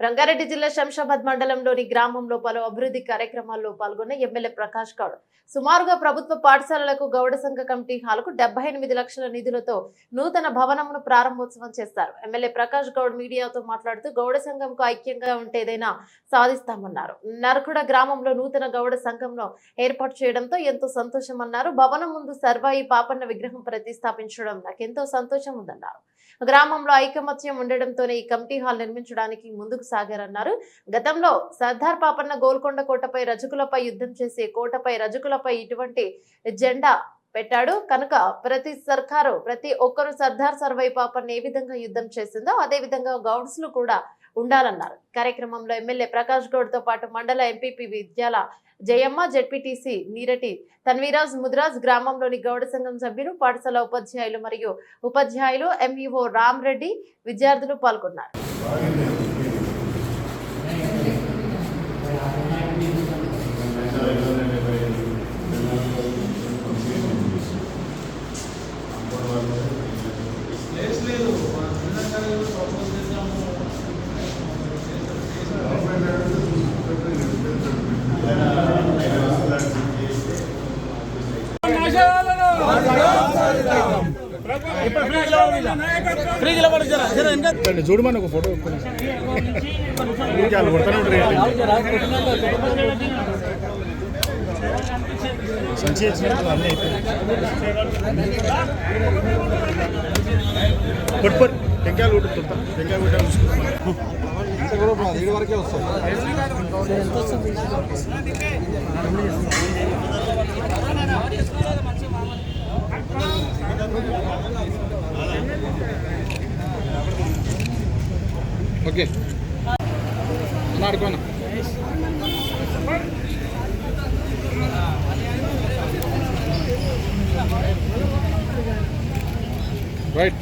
రంగారెడ్డి జిల్లా శంషాబాద్ మండలంలోని గ్రామంలో పలు అభివృద్ధి కార్యక్రమాల్లో పాల్గొన్న ఎమ్మెల్యే ప్రకాష్ గౌడ్. సుమారుగా ప్రభుత్వ పాఠశాలలకు గౌడ సంఘ కమిటీ హాల్కు డెబ్బై ఎనిమిది లక్షల నిధులతో నూతన భవనమును ప్రారంభోత్సవం చేస్తారు. ఎమ్మెల్యే ప్రకాష్ గౌడ్ మీడియాతో మాట్లాడుతూ గౌడ సంఘంకు ఐక్యంగా ఉంటే ఏదైనా సాధిస్తామన్నారు. నరకుడ గ్రామంలో నూతన గౌడ సంఘంను ఏర్పాటు చేయడంతో ఎంతో సంతోషం అన్నారు భవనం ముందు సర్వాయి పాపన్న విగ్రహం ప్రతిష్టాపించడం నాకెంతో సంతోషం ఉందన్నారు గ్రామంలో ఐకమత్యం ఉండడంతోనే ఈ కమిటీ హాల్ నిర్మించడానికి ముందుకు సాగారన్నారు గతంలో సర్దార్ పాపన్న గోల్కొండ కోటపై రజకులపై యుద్ధం చేసి కోటపై రజకులపై ఇటువంటి జెండా పెట్టాడు. కనుక ప్రతి సర్కారు ప్రతి ఒక్కరు సర్దార్ సర్వై పాపన్న ఏ విధంగా యుద్ధం చేసిందో అదే విధంగా గౌడ్స్లు కూడా ఉండాలన్నారు. కార్యక్రమంలో ఎమ్మెల్యే ప్రకాష్ గౌడ్తో పాటు మండల ఎంపీపీ విద్యాల జయమ్మ జడ్పీటీసీ నీరటి తన్వీరాజ్ ముద్రాజ్ గ్రామంలోని గౌడ సంఘం సభ్యులు పాఠశాల ఉపాధ్యాయులు మరియు ఉపాధ్యాయులు ఎంఈఓ రామ్ రెడ్డి విద్యార్థులు పాల్గొన్నారు లేదు మన తెలంగాణలో ప్రపోజ్ చేద్దాము చూడమని ఒక ఫోటో సంచి అన్నీ అయిపోయింది టెంకాయలు కొట్టుకుంటా టెంకాయ కొట్టాలి వరకే ஓகே. நல்லா இருக்கும் ரைட்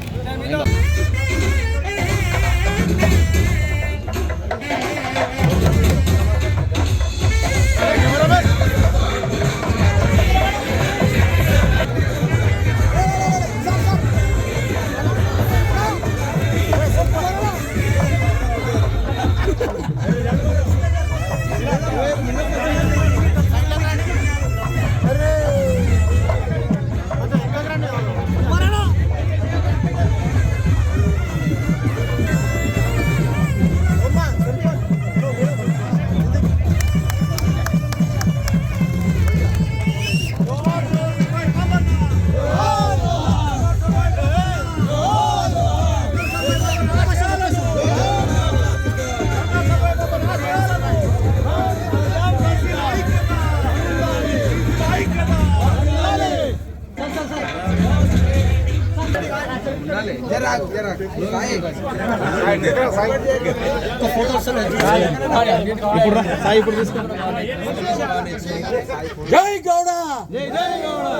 జై గౌడ జై జై గౌడ!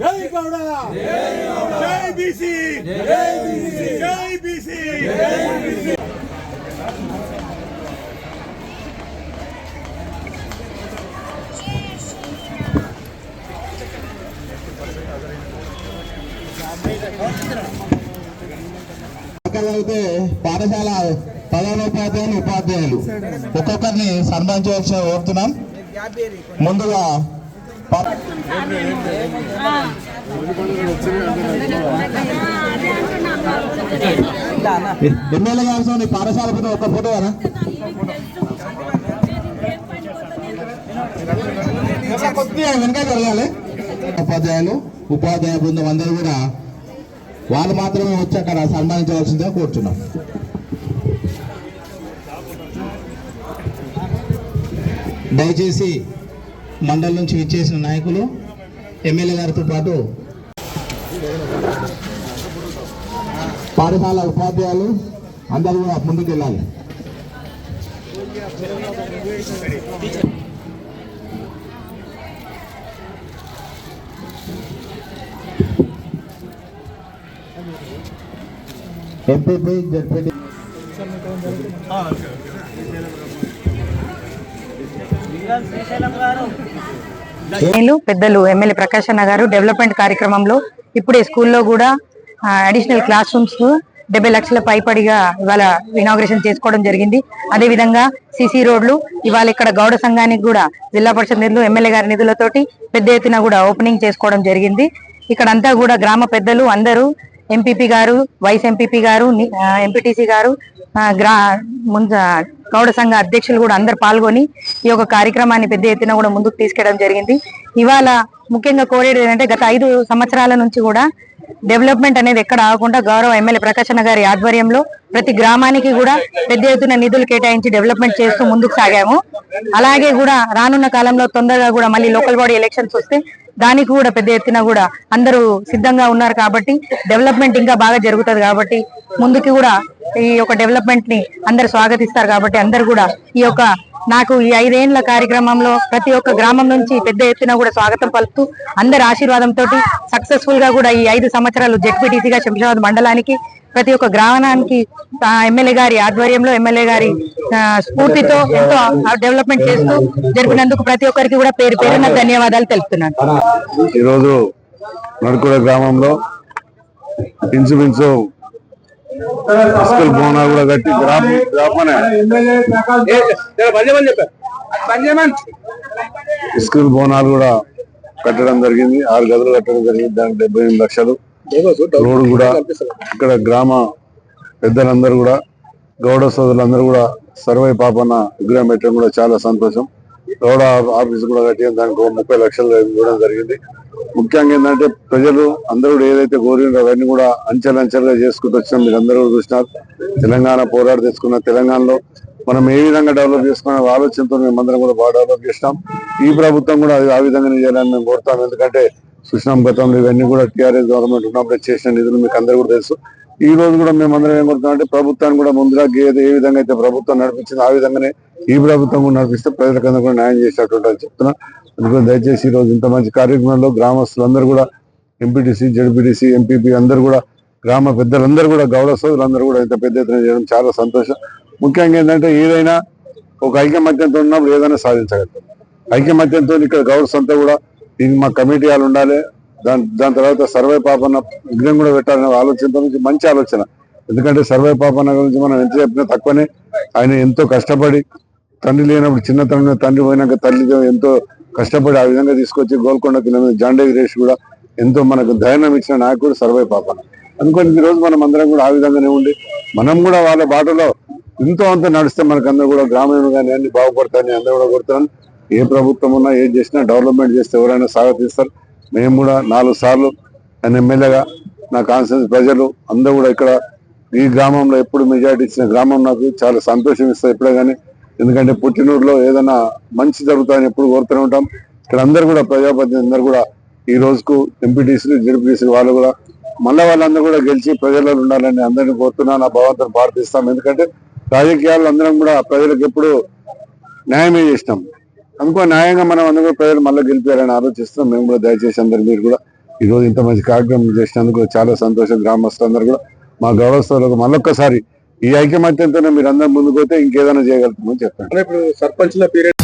జై గౌడ! జై బీసీ! జై బీసీ! జై బీసీ! అయితే పాఠశాల ప్రధానోపాధ్యాయులు ఉపాధ్యాయులు. ఒక్కొక్కరిని సన్మానించవచ్చు కోరుతున్నాం. ముందుగా పా- ఎమ్మెల్యే పాఠశాల పైన ఒక ఫోటో కదా కొద్దిగా వెనక జరగాలి. ఉపాధ్యాయులు ఉపాధ్యాయ బృందం అందరూ కూడా వాళ్ళు మాత్రమే వచ్చి అక్కడ సన్మానించవలసిందిగా కోరుతున్నాం. దయచేసి మండలి నుంచి విచ్చేసిన నాయకులు ఎమ్మెల్యే గారితో పాటు పాఠశాల ఉపాధ్యాయులు అందరూ కూడా ముందుకు వెళ్ళాలి ఎంపీపీ జడ్పీటీ నేను పెద్దలు ఎమ్మెల్యే ప్రకాష్ అన్న గారు డెవలప్మెంట్ కార్యక్రమంలో ఇప్పుడే స్కూల్లో కూడా అడిషనల్ క్లాస్ రూమ్స్ డెబ్బై లక్షల పైపడిగా ఇవాళ ఇనాగ్రేషన్ చేసుకోవడం జరిగింది. అదే విధంగా సిసి రోడ్లు ఇవాళ ఇక్కడ గౌడ సంఘానికి కూడా జిల్లా పరిషత్ నిధులు ఎమ్మెల్యే గారి నిధులతోటి పెద్ద ఎత్తున కూడా ఓపెనింగ్ చేసుకోవడం జరిగింది. ఇక్కడ అంతా కూడా గ్రామ పెద్దలు అందరూ ఎంపీపీ గారు వైస్ ఎంపీపీ గారు ఎంపీటీసీ గారు గ్రా ముందు గౌడ సంఘ అధ్యక్షులు కూడా అందరు పాల్గొని ఈ యొక్క కార్యక్రమాన్ని పెద్ద ఎత్తున కూడా ముందుకు తీసుకెళ్ళడం జరిగింది. ఇవాళ ముఖ్యంగా కోరేది ఏంటంటే గత ఐదు సంవత్సరాల నుంచి కూడా డెవలప్మెంట్ అనేది ఎక్కడ ఆగకుండా గౌరవ ఎమ్మెల్యే ప్రకాశన్న గారి ఆధ్వర్యంలో ప్రతి గ్రామానికి కూడా పెద్ద ఎత్తున నిధులు కేటాయించి డెవలప్మెంట్ చేస్తూ ముందుకు సాగాము. అలాగే కూడా రానున్న కాలంలో తొందరగా కూడా మళ్ళీ లోకల్ బాడీ ఎలక్షన్స్ వస్తే దానికి కూడా పెద్ద ఎత్తున కూడా అందరూ సిద్ధంగా ఉన్నారు కాబట్టి డెవలప్మెంట్ ఇంకా బాగా జరుగుతుంది కాబట్టి ముందుకి కూడా ఈ యొక్క డెవలప్మెంట్ని అందరు స్వాగతిస్తారు కాబట్టి అందరు కూడా ఈ యొక్క నాకు ఈ ఐదేళ్ళ కార్యక్రమంలో ప్రతి ఒక్క గ్రామం నుంచి పెద్ద ఎత్తున కూడా స్వాగతం పలుకుతూ అందరి ఆశీర్వాదంతో సక్సెస్ఫుల్గా కూడా ఈ ఐదు సంవత్సరాలు జెడ్పీటీసీగా శంషాబాద్ మండలానికి ప్రతి ఒక్క గ్రామానికి ఎమ్మెల్యే గారి ఆధ్వర్యంలో ఎమ్మెల్యే గారి స్ఫూర్తితో ఎంతో డెవలప్మెంట్ చేస్తూ జరిపినందుకు ప్రతి ఒక్కరికి కూడా పేరు పేరున ధన్యవాదాలు తెలుపుతున్నాను. ఈరోజు నడుకుడ గ్రామంలో ఇంచుమించు స్కూల్ భవనాలు కూడా కట్టి గ్రామ గ్రామనే. స్కూల్ భవనాలు కూడా కట్టడం జరిగింది. ఆరు గదులు కట్టడం జరిగింది. దానికి డెబ్బై ఎనిమిది లక్షలు. రోడ్డు కూడా ఇక్కడ గ్రామ పెద్దలందరూ కూడా గౌడ సోదరులందరూ కూడా సర్వే పాపన్న విగ్రహం పెట్టడం కూడా చాలా సంతోషం. గౌడ ఆఫీస్ కూడా కట్టి దానికి ముప్పై లక్షలు ఇవ్వడం జరిగింది. ముఖ్యంగా ఏంటంటే ప్రజలు అందరూ ఏదైతే కోరినారో అవన్నీ కూడా అంచెలంచెలుగా చేసుకుంటూ వచ్చినాం. మీరు అందరూ కూడా చూసినారు. తెలంగాణ పోరాట తెచ్చుకున్న తెలంగాణలో మనం ఏ విధంగా డెవలప్ చేసుకున్న ఆలోచనతో మేము అందరం కూడా బాగా డెవలప్ చేసినాం. ఈ ప్రభుత్వం కూడా ఆ విధంగానే చేయాలని మేము కోరుతాం. ఎందుకంటే సుష్ణం గతంలో ఇవన్నీ కూడా టీఆర్ఎస్ గవర్నమెంట్ ఉన్నప్పుడు చేసిన నిధులు మీకు అందరూ కూడా తెలుసు. ఈ రోజు కూడా మేము అందరం ఏం కోరుతాం అంటే ప్రభుత్వాన్ని కూడా ముందుగా ఏది ఏ విధంగా అయితే ప్రభుత్వం నడిపించిందో ఆ విధంగానే ఈ ప్రభుత్వం కూడా నడిపిస్తే ప్రజలకందరూ కూడా న్యాయం చేసేటట్టు చెప్తున్నా. అందుకని దయచేసి ఈరోజు రోజు ఇంత మంచి కార్యక్రమంలో గ్రామస్తులందరూ కూడా ఎంపీటీసీ జడ్పీటీసీ ఎంపీపీ అందరూ కూడా గ్రామ పెద్దలందరూ కూడా గౌరవ సోదరులందరూ కూడా ఇంత పెద్ద ఎత్తున చేయడం చాలా సంతోషం. ముఖ్యంగా ఏంటంటే ఏదైనా ఒక ఐకమత్యంతో ఉన్నప్పుడు ఏదైనా సాధించగలుగుతాం. ఐకమత్యంతో ఇక్కడ గౌరవ అంతా కూడా దీనికి మా కమిటీ వాళ్ళు ఉండాలి దాని దాని తర్వాత సర్వే పాపన్న విగ్రహం కూడా పెట్టాలనే ఆలోచనతో నుంచి మంచి ఆలోచన. ఎందుకంటే సర్వే పాపన్న గురించి మనం ఎంత చెప్పినా తక్కువనే. ఆయన ఎంతో కష్టపడి తండ్రి లేనప్పుడు చిన్నతనంలో తండ్రి పోయినాక తల్లితో ఎంతో కష్టపడి ఆ విధంగా తీసుకొచ్చి గోల్కొండ కింద జాండే రేష్ కూడా ఎంతో మనకు ధైర్యం ఇచ్చిన నాయకుడు సర్వే పాప. అనుకోని ఈరోజు రోజు మనం అందరం కూడా ఆ విధంగానే ఉండి మనం కూడా వాళ్ళ బాటలో ఎంతో అంత నడిస్తే మనకు అందరూ కూడా గ్రామీణ కానీ అన్ని బాగుపడతాయని అందరూ కూడా కొడతాను ఏ ప్రభుత్వం ఉన్నా ఏం చేసినా డెవలప్మెంట్ చేస్తే ఎవరైనా స్వాగతిస్తారు మేము కూడా నాలుగు సార్లు ఆయన ఎమ్మెల్యేగా నా కాన్స్టిట్యూన్స్ ప్రజలు అందరూ కూడా ఇక్కడ ఈ గ్రామంలో ఎప్పుడు మెజార్టీ ఇచ్చిన గ్రామం నాకు చాలా సంతోషం ఇస్తారు ఎప్పుడే కానీ ఎందుకంటే పుట్టినూరులో ఏదైనా మంచి జరుగుతాయని ఎప్పుడు కోరుతూనే ఉంటాం. ఇక్కడ అందరు కూడా ప్రజాప్రతినిధి అందరు కూడా ఈ రోజుకు ఎంపీటీసీలు జడ్పీటీసీలు వాళ్ళు కూడా మళ్ళీ వాళ్ళందరూ కూడా గెలిచి ప్రజల్లో ఉండాలని అందరిని కోరుతున్నాను. నా భగవంతుని ప్రార్థిస్తాం. ఎందుకంటే రాజకీయాలు అందరం కూడా ప్రజలకు ఎప్పుడు న్యాయమే చేసినాం. అనుకో న్యాయంగా మనం అందరూ కూడా ప్రజలు మళ్ళీ గెలిపారని ఆలోచిస్తున్నాం. మేము కూడా దయచేసి అందరు మీరు కూడా ఈ రోజు ఇంత మంచి కార్యక్రమం చేసినందుకు చాలా సంతోషం. గ్రామస్తులందరూ కూడా మా గౌరవస్థలకు మళ్ళొక్కసారి ఈ ఐకమత్యంతోనే మీరు అందరం ముందుకు పోతే ఇంకేదైనా చేయగలుగుతామని చెప్పండి. ఇప్పుడు సర్పంచ్ల పీరియడ్